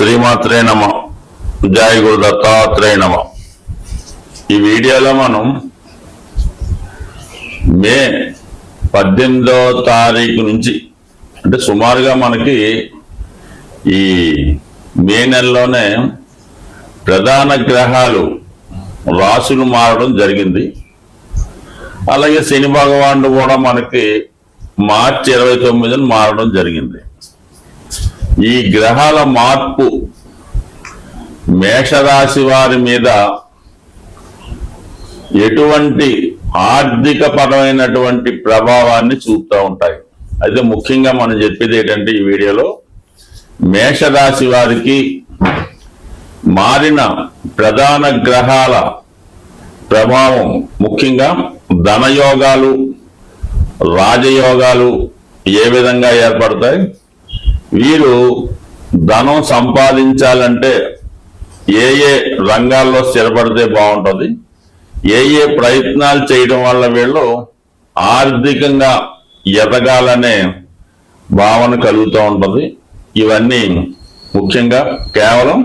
శ్రీమాత్రే నమ. జయ గురు దత్తాత్రేయ నమ. ఈ వీడియోలో మనం మే పద్దెనిమిదో తారీఖు నుంచి అంటే సుమారుగా మనకి ఈ మే నెలలోనే ప్రధాన గ్రహాలు రాసులు మారడం జరిగింది. అలాగే శని భగవానుడు కూడా మనకి మార్చి ఇరవై తొమ్మిదిని మారడం జరిగింది. ఈ గ్రహాల మార్పు మేషరాశి వారి మీద ఎటువంటి ఆర్థిక పరమైనటువంటి ప్రభావాన్ని చూపుతూ ఉంటాయి. అయితే ముఖ్యంగా మనం చెప్పేది ఏంటంటే ఈ వీడియోలో మేషరాశి వారికి మారిన ప్రధాన గ్రహాల ప్రభావం ముఖ్యంగా ధనయోగాలు రాజయోగాలు ఏ విధంగా ఏర్పడతాయి? వీరు ధనం సంపాదించాలంటే ఏ ఏ రంగాల్లో స్థిరపడితే బాగుంటుంది ఏ ఏ ప్రయత్నాలు చేయడం వల్ల వీళ్ళు ఆర్థికంగా ఎదగాలనే భావన కలుగుతూ ఉంటుంది. ఇవన్నీ ముఖ్యంగా కేవలం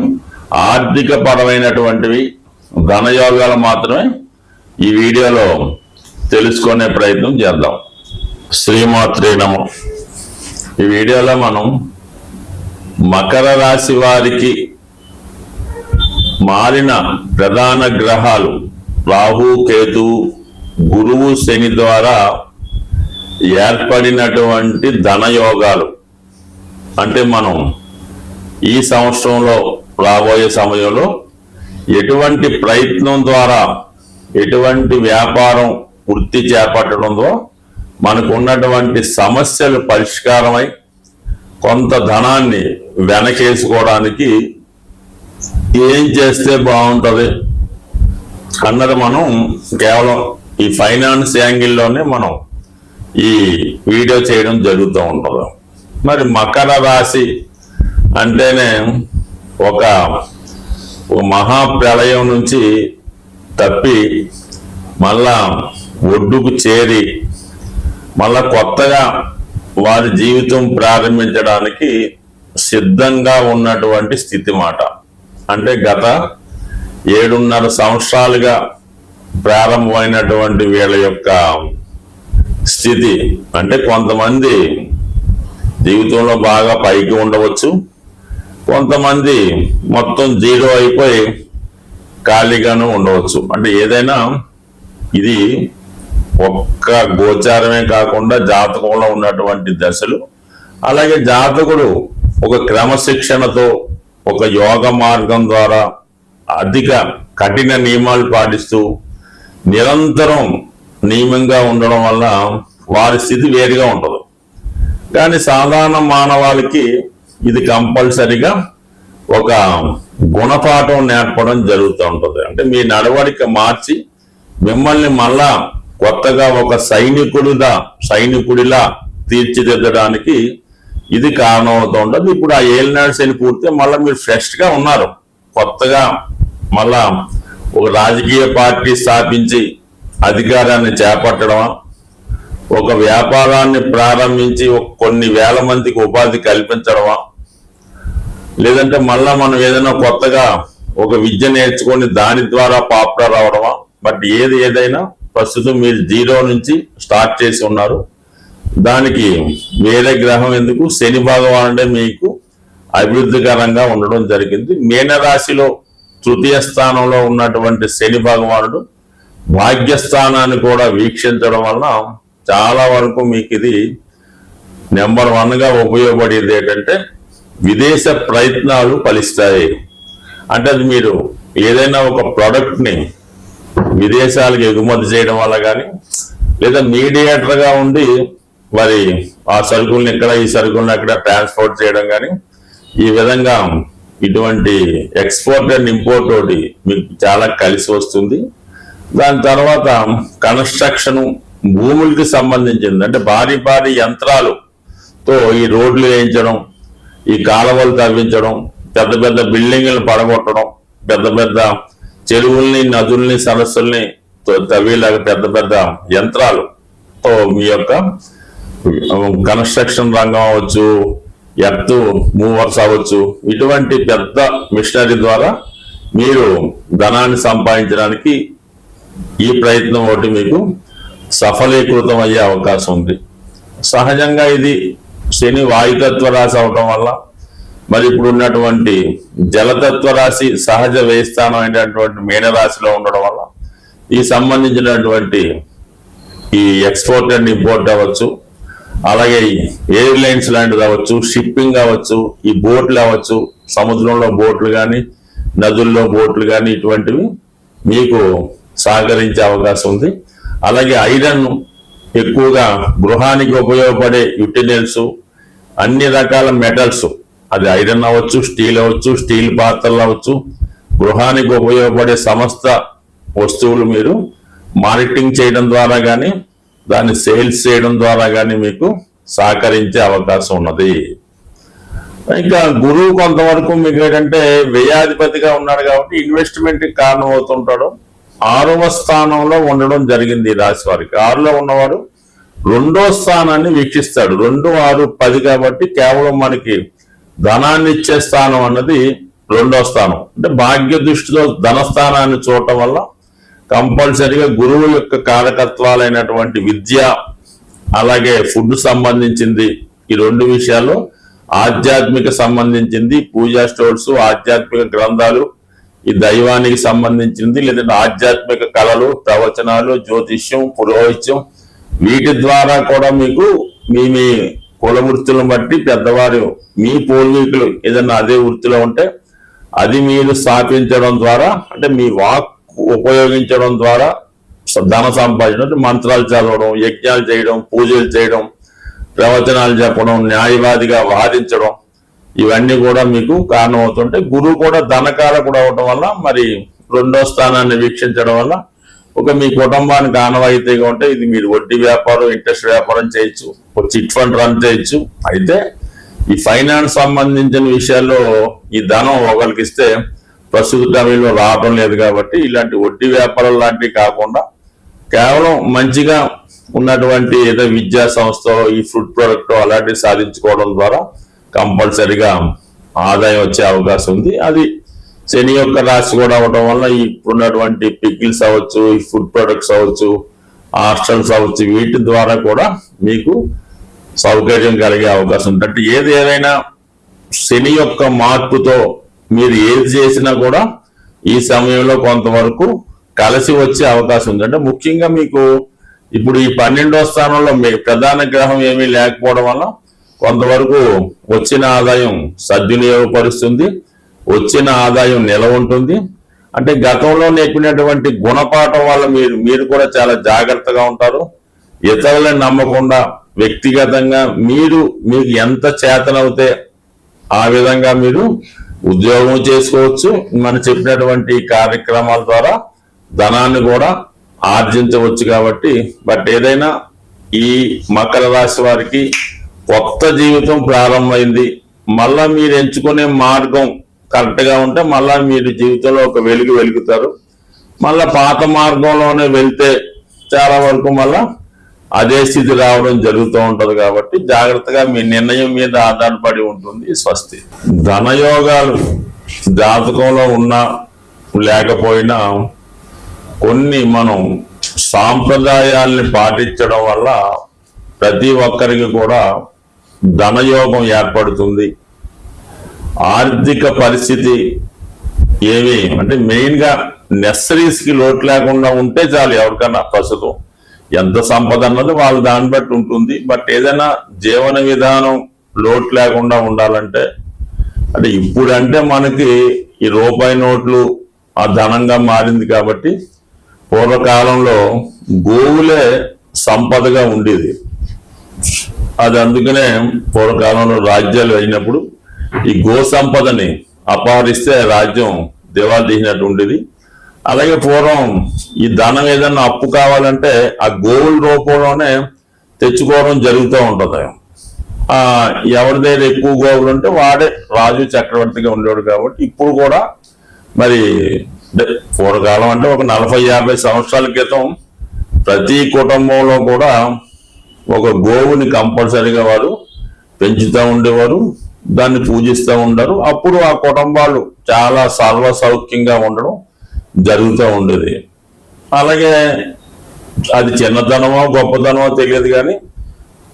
ఆర్థిక పరమైనటువంటివి ధనయోగాలు మాత్రమే ఈ వీడియోలో తెలుసుకునే ప్రయత్నం చేద్దాం. శ్రీమాత్రే నమో. ఈ వీడియోలో మనం మకర రాశి వారికి మారిన ప్రధాన గ్రహాలు రాహు కేతు గురువు శని ద్వారా ఏర్పడినటువంటి ధనయోగాలు. అంటే మనం ఈ సంవత్సరంలో రాబోయే సమయంలో ఎటువంటి ప్రయత్నం ద్వారా ఎటువంటి వ్యాపారం వృత్తి చేపట్టడంలో మనకు ఉన్నటువంటి సమస్యలు పరిష్కారమై కొంత ధనాన్ని వెనకేసుకోవడానికి ఏం చేస్తే బాగుంటుంది? అన్నది మనం కేవలం ఈ ఫైనాన్స్ యాంగిల్లోనే మనం ఈ వీడియో చేయడం జరుగుతూ ఉంటుంది. మరి మకర రాశి అంటేనే ఒక మహాప్రళయం నుంచి తప్పి మళ్ళా ఒడ్డుకు చేరి మళ్ళా కొత్తగా వారి జీవితం ప్రారంభించడానికి సిద్ధంగా ఉన్నటువంటి స్థితి మాట. అంటే గత ఏడున్నర సంవత్సరాలుగా ప్రారంభమైనటువంటి వీళ్ళ యొక్క స్థితి. అంటే కొంతమంది జీవితంలో బాగా పైకి ఉండవచ్చు. కొంతమంది మొత్తం జీరో అయిపోయి ఖాళీగాను ఉండవచ్చు. అంటే ఏదైనా ఇది ఒక్క గోచారమే కాకుండా జాతకంలో ఉన్నటువంటి దశలు. అలాగే జాతకుడు ఒక క్రమశిక్షణతో ఒక యోగ మార్గం ద్వారా అధిక కఠిన నియమాలు పాటిస్తూ నిరంతరం నియమంగా ఉండడం వల్ల వారి స్థితి వేరుగా ఉంటుంది. కానీ సాధారణ మానవాళికి ఇది కంపల్సరిగా ఒక గుణపాఠం నేర్పడం జరుగుతూ ఉంటుంది. అంటే మీ నడవడిక మార్చి మిమ్మల్ని మళ్ళా కొత్తగా ఒక సైనికుడిదా సైనికుడిలా తీర్చిదిద్దడానికి ఇది కారణం అవుతూ ఉంటుంది. ఇప్పుడు ఆ ఏలినాడు శని పూర్తి మళ్ళీ మీరు ఫ్రెష్గా ఉన్నారు. కొత్తగా మళ్ళా ఒక రాజకీయ పార్టీ స్థాపించి అధికారాన్ని చేపట్టడమా? ఒక వ్యాపారాన్ని ప్రారంభించి కొన్ని వేల మందికి ఉపాధి కల్పించడమా? లేదంటే మళ్ళా మనం ఏదైనా కొత్తగా ఒక విద్య నేర్చుకొని దాని ద్వారా పాపులర్ అవడమా బట్ ఏది ఏదైనా ప్రస్తుతం మీరు జీరో నుంచి స్టార్ట్ చేసి ఉన్నారు. దానికి వేరే గ్రహం ఎందుకు? శని భగవానుడే మీకు అభివృద్ధికరంగా ఉండడం జరిగింది. మీనరాశిలో తృతీయ స్థానంలో ఉన్నటువంటి శని భగవానుడు భాగ్యస్థానాన్ని కూడా వీక్షించడం వలన చాలా వరకు మీకు ఇది నెంబర్ వన్గా ఉపయోగపడేది ఏంటంటే విదేశ ప్రయత్నాలు ఫలిస్తాయి. అంటే అది మీరు ఏదైనా ఒక ప్రోడక్ట్ని విదేశాలకు ఎగుమతి చేయడం వల్ల కానీ లేదా మీడియేటర్గా ఉండి మరి ఆ సరుకుల్ని ఇక్కడ ఈ సరుకుల్ని అక్కడ ట్రాన్స్పోర్ట్ చేయడం కానీ ఈ విధంగా ఇటువంటి ఎక్స్పోర్ట్ అండ్ ఇంపోర్ట్ ఒకటి మీకు చాలా కలిసి వస్తుంది. దాని తర్వాత కన్స్ట్రక్షన్ భూములకి సంబంధించింది. అంటే భారీ భారీ యంత్రాలతో ఈ రోడ్లు వేయించడం ఈ కాలువలు తవ్వించడం పెద్ద పెద్ద బిల్డింగ్లను పడగొట్టడం పెద్ద పెద్ద చెరువుల్ని నదుల్ని సరస్సుల్ని తో- తవ్వేలాగా పెద్ద పెద్ద యంత్రాలు. తో మీ యొక్క కన్స్ట్రక్షన్ రంగం అవ్వచ్చు ఎర్త్ మూవర్స్ అవ్వచ్చు ఇటువంటి పెద్ద మిషనరీ ద్వారా మీరు ధనాన్ని సంపాదించడానికి ఈ ప్రయత్నం ఒకటి మీకు సఫలీకృతం అయ్యే అవకాశం ఉంది. సహజంగా ఇది శని వాయుతత్వ రాశి అవటం వల్ల మరి ఇప్పుడు ఉన్నటువంటి జలతత్వ రాశి సహజ వ్యయస్థానం అయినటువంటి మీనరాశిలో ఉండడం వల్ల ఈ సంబంధించినటువంటి ఈ ఎక్స్పోర్ట్ అండ్ ఇంపోర్ట్ అవ్వచ్చు అలాగే ఎయిర్లైన్స్ లాంటిది అవ్వచ్చు షిప్పింగ్ అవ్వచ్చు ఈ బోట్లు అవ్వచ్చు సముద్రంలో బోట్లు కానీ నదుల్లో బోట్లు కానీ ఇటువంటివి మీకు సహకరించే అవకాశం ఉంది. అలాగే ఐరన్ ఎక్కువగా గృహానికి ఉపయోగపడే యుటిలిటీస్ అన్ని రకాల మెటల్స్ అది ఐరన్ అవ్వచ్చు స్టీల్ అవ్వచ్చు స్టీల్ పాత్రలు అవ్వచ్చు. గృహానికి ఉపయోగపడే సమస్త వస్తువులు మీరు మార్కెటింగ్ చేయడం ద్వారా కానీ దాన్ని సేల్స్ చేయడం ద్వారా కానీ మీకు సహకరించే అవకాశం ఉన్నది. ఇంకా గురువు కొంతవరకు మీకు ఏంటంటే వ్యయాధిపతిగా ఉన్నాడు కాబట్టి ఇన్వెస్ట్మెంట్ కారణం అవుతుంటాడు ఆరవ స్థానంలో ఉండడం జరిగింది ఈ రాశి వారికి. ఆరులో ఉన్నవాడు రెండో స్థానాన్ని వీక్షిస్తాడు. రెండు ఆరు పది కాబట్టి కేవలం మనకి ధనాన్ని ఇచ్చే స్థానం అన్నది రెండో స్థానం. అంటే భాగ్య దృష్టిలో ధనస్థానాన్ని చూడటం వల్ల కంపల్సరిగా గురువు యొక్క కారకత్వాలైనటువంటి విద్య అలాగే ఫుడ్ సంబంధించింది ఈ రెండు విషయాల్లో ఆధ్యాత్మిక సంబంధించింది పూజా స్టోర్స్ ఆధ్యాత్మిక గ్రంథాలు ఈ దైవానికి సంబంధించింది లేదంటే ఆధ్యాత్మిక కళలు ప్రవచనాలు జ్యోతిష్యం పురోహిత్యం వీటి ద్వారా కూడా మీకు మీ మీ కుల వృత్తులను బట్టి పెద్దవారు మీ పూర్వీకులు ఏదైనా అదే వృత్తిలో ఉంటే అది మీరు స్థాపించడం ద్వారా అంటే మీ వాక్ ఉపయోగించడం ద్వారా ధన సంపాదన మంత్రాలు చదవడం యజ్ఞాలు చేయడం పూజలు చేయడం ప్రవచనాలు చెప్పడం న్యాయవాదిగా వాదించడం ఇవన్నీ కూడా మీకు కారణమవుతుంటే గురువు కూడా ధనకారకుడు అవడం వల్ల మరి రెండో స్థానాన్ని వీక్షించడం వల్ల ఒక మీ కుటుంబానికి ఆనవాయితీగా ఉంటే ఇది మీరు వడ్డీ వ్యాపారం ఇంట్రెస్ట్ వ్యాపారం చేయొచ్చు. ఒక చిట్ ఫండ్ రన్ చేయొచ్చు. అయితే ఈ ఫైనాన్స్ సంబంధించిన విషయాల్లో ఈ ధనం ఒకరికి ఇస్తే ప్రస్తుత సమయంలో రావడం లేదు కాబట్టి ఇలాంటి వడ్డీ వ్యాపారం లాంటివి కాకుండా కేవలం మంచిగా ఉన్నటువంటి ఏదో విద్యా సంస్థ ఈ ఫుడ్ ప్రొడక్ట్ అలాంటివి సాధించుకోవడం ద్వారా కంపల్సరిగా ఆదాయం వచ్చే అవకాశం ఉంది. అది శని యొక్క రాశి కూడా అవడం వల్ల ఇప్పుడున్నటువంటి పికిల్స్ అవ్వచ్చు ఈ ఫుడ్ ప్రొడక్ట్స్ అవ్వచ్చు ఆప్షన్స్ అవ్వచ్చు వీటి ద్వారా కూడా మీకు సౌకర్యం కలిగే అవకాశం ఉంది. అంటే ఏది ఏదైనా శని యొక్క మార్పుతో మీరు ఏది చేసినా కూడా ఈ సమయంలో కొంతవరకు కలిసి వచ్చే అవకాశం ఉంది. అంటే ముఖ్యంగా మీకు ఇప్పుడు ఈ పన్నెండో స్థానంలో మీ ప్రధాన గ్రహం ఏమీ లేకపోవడం వల్ల కొంతవరకు వచ్చిన ఆదాయం సద్వినియోగపరుస్తుంది. వచ్చిన ఆదాయం నిల ఉంటుంది. అంటే గతంలో నేర్పినటువంటి గుణపాఠం వల్ల మీరు మీరు కూడా చాలా జాగ్రత్తగా ఉంటారు. ఇతరులను నమ్మకుండా వ్యక్తిగతంగా మీరు మీకు ఎంత చేతనవుతే ఆ విధంగా మీరు ఉద్యోగం చేసుకోవచ్చు. మనం చెప్పినటువంటి కార్యక్రమాల ద్వారా ధనాన్ని కూడా ఆర్జించవచ్చు కాబట్టి. బట్ ఏదైనా ఈ మకర రాశి వారికి కొత్త జీవితం ప్రారంభమైంది. మళ్ళా మీరు ఎంచుకునే మార్గం కరెక్ట్గా ఉంటే మళ్ళా మీరు జీవితంలో ఒక వెలుగు వెలుగుతారు. మళ్ళా పాత మార్గంలోనే వెళ్తే చాలా వరకు మళ్ళా అదే స్థితి రావడం జరుగుతూ ఉంటుంది కాబట్టి జాగ్రత్తగా మీ నిర్ణయం మీద ఆధారపడి ఉంటుంది స్వస్తి. ధనయోగాలు జాతకంలో ఉన్నా లేకపోయినా కొన్ని మనం సాంప్రదాయాల్ని పాటించడం వల్ల ప్రతి ఒక్కరికి కూడా ధనయోగం ఏర్పడుతుంది. ఆర్థిక పరిస్థితి ఏమి? అంటే మెయిన్గా నెసరీస్కి లోటు లేకుండా ఉంటే చాలు ఎవరికన్నా ప్రస్తుతం. ఎంత సంపద అన్నది వాళ్ళు దాన్ని బట్టి ఉంటుంది. బట్ ఏదైనా జీవన విధానం లోటు లేకుండా ఉండాలంటే అంటే ఇప్పుడంటే మనకి ఈ రూపాయి నోట్లు ఆ ధనంగా మారింది కాబట్టి పూర్వకాలంలో గోవులే సంపదగా ఉండేది. అది అందుకనే పూర్వకాలంలో రాజ్యాలు అయినప్పుడు ఈ గో సంపదని అపహరిస్తే రాజ్యం దివాళ తీసినట్టు ఉండేది అలాగే పూర్వం ఈ ధనం ఏదన్నా అప్పు కావాలంటే ఆ గోవుల రూపంలోనే తెచ్చుకోవడం జరుగుతూ ఉంటుంది. ఎవరి దగ్గర ఎక్కువ గోవులు ఉంటే వాడే రాజు చక్రవర్తిగా ఉండేవాడు కాబట్టి ఇప్పుడు కూడా మరి పూర్వకాలం అంటే ఒక నలభై యాభై సంవత్సరాల క్రితం ప్రతి కుటుంబంలో కూడా ఒక గోవుని కంపల్సరీగా వారు పెంచుతూ ఉండేవారు. దాన్ని పూజిస్తూ ఉంటారు అప్పుడు ఆ కుటుంబాలు చాలా సర్వ సౌఖ్యంగా ఉండడం జరుగుతూ ఉండేది. అలాగే అది చిన్నతనమో గొప్పతనమో తెలియదు కానీ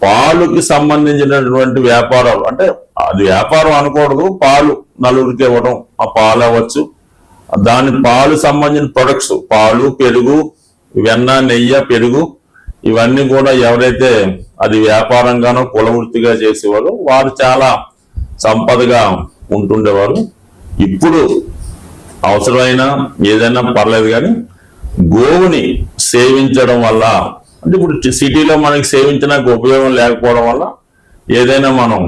పాలుకి సంబంధించినటువంటి వ్యాపారాలు అంటే అది వ్యాపారం అనకూడదు పాలు నలుగురికి ఇవ్వడం ఆ పాలు అవ్వచ్చు. దాని పాలు సంబంధించిన ప్రొడక్ట్స్ పాలు పెరుగు వెన్న నెయ్యి పెరుగు ఇవన్నీ కూడా ఎవరైతే అది వ్యాపారంగానో కుల వృత్తిగా చేసేవారు వారు చాలా సంపదగా ఉంటుండేవారు. ఇప్పుడు అవసరమైన ఏదైనా పర్లేదు కానీ గోవుని సేవించడం వల్ల అంటే ఇప్పుడు సిటీలో మనకి సేవించడానికి ఉపయోగం లేకపోవడం వల్ల ఏదైనా మనం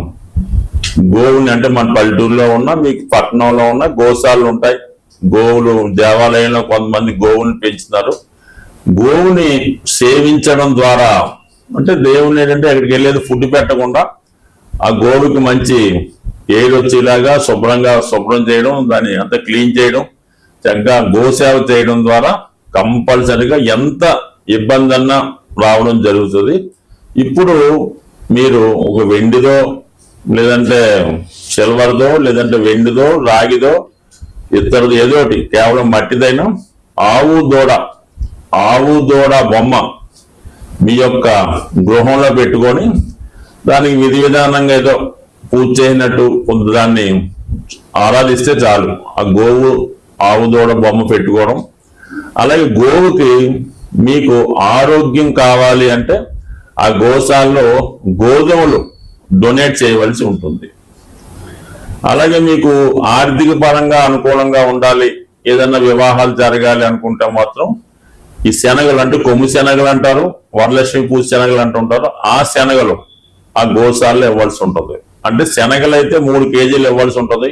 గోవుని అంటే మన పల్లెటూరులో ఉన్న మీకు పట్టణంలో ఉన్న గోశాలలు ఉంటాయి. గోవులు దేవాలయంలో కొంతమంది గోవుని పెంచుతారు. గోవుని సేవించడం ద్వారా అంటే దేవుని ఏంటంటే అక్కడికి వెళ్ళేది ఫుడ్ పెట్టకుండా ఆ గోవుకి మంచి ఏడు వచ్చేలాగా శుభ్రంగా శుభ్రం చేయడం దాన్ని అంత క్లీన్ చేయడం చక్కగా గోసేవ చేయడం ద్వారా కంపల్సరిగా ఎంత ఇబ్బంది అన్నా రావడం జరుగుతుంది. ఇప్పుడు మీరు ఒక వెండిదో లేదంటే సిల్వర్దో లేదంటే వెండిదో రాగిదో ఇతరుది ఏదోటి కేవలం మట్టిదైనా ఆవు దూడ ఆవు దూడ బొమ్మ మీ యొక్క గృహంలో పెట్టుకొని దానికి విధి విధానంగా ఏదో పూజ చేసినట్టు కొంత దాన్ని ఆరాధిస్తే చాలు. ఆ గోవు ఆవు దూడ బొమ్మ పెట్టుకోవడం. అలాగే గోవుకి మీకు ఆరోగ్యం కావాలి అంటే ఆ గోశాలలో గోధుమలు డొనేట్ చేయవలసి ఉంటుంది. అలాగే మీకు ఆర్థిక పరంగా అనుకూలంగా ఉండాలి. ఏదన్నా వివాహాలు జరగాలి అనుకుంటే మాత్రం ఈ శనగలు అంటే కొమ్ము శనగలు అంటారు వరలక్ష్మి పూజ శనగలు అంటుంటారు ఆ శనగలు ఆ గోశాలలో ఇవ్వాల్సి ఉంటుంది. అంటే శనగలు అయితే మూడు కేజీలు ఇవ్వాల్సి ఉంటుంది.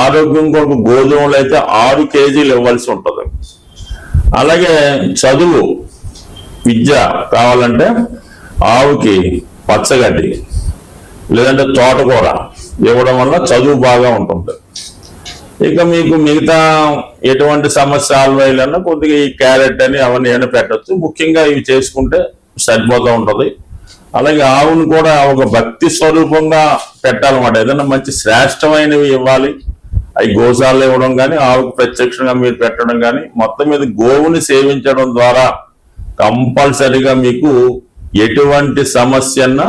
ఆరోగ్యం కొరకు గోధుమలు అయితే ఆరు కేజీలు ఇవ్వాల్సి ఉంటుంది. అలాగే చదువు విద్య కావాలంటే ఆవుకి పచ్చగడ్డి లేదంటే తోటకూర ఇవ్వడం వల్ల చదువు బాగా ఉంటుంది. ఇక మీకు మిగతా ఎటువంటి సమస్య సాల్వ్ అయ్యాలన్నా కొద్దిగా ఈ క్యారెట్ అని అవన్నీ ఏమైనా పెట్టచ్చు. ముఖ్యంగా ఇవి చేసుకుంటే సరిపోతూ ఉంటుంది. అలాగే ఆవును కూడా ఒక భక్తి స్వరూపంగా పెట్టాలన్నమాట. ఏదైనా మంచి శ్రేష్టమైనవి ఇవ్వాలి. అవి గోశాలలో ఇవ్వడం కానీ ఆవుకు ప్రత్యక్షంగా మీరు పెట్టడం కానీ మొత్తం మీద గోవుని సేవించడం ద్వారా కంపల్సరిగా మీకు ఎటువంటి సమస్యన్న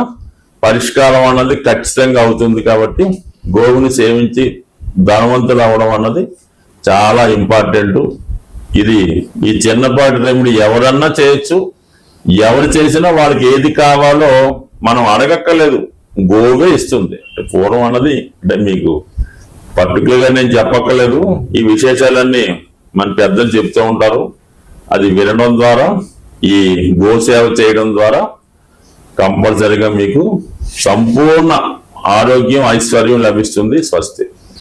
పరిష్కారం అన్నది ఖచ్చితంగా అవుతుంది కాబట్టి గోవుని సేవించి ధనవంతులు అవడం అన్నది చాలా ఇంపార్టెంట్. ఇది ఈ చిన్నపాటి రెమెడీ ఎవరన్నా చేయొచ్చు. ఎవరు చేసినా వాళ్ళకి ఏది కావాలో మనం అడగక్కర్లేదు. గోవే ఇస్తుంది. పూర్వం అన్నది అంటే మీకు పర్టికులర్గా నేను చెప్పక్కర్లేదు. ఈ విశేషాలన్నీ మన పెద్దలు చెప్తూ ఉంటారు. అది వినడం ద్వారా ఈ గోసేవ చేయడం ద్వారా కంపల్సరిగా మీకు సంపూర్ణ ఆరోగ్యం ఐశ్వర్యం లభిస్తుంది స్వస్తి.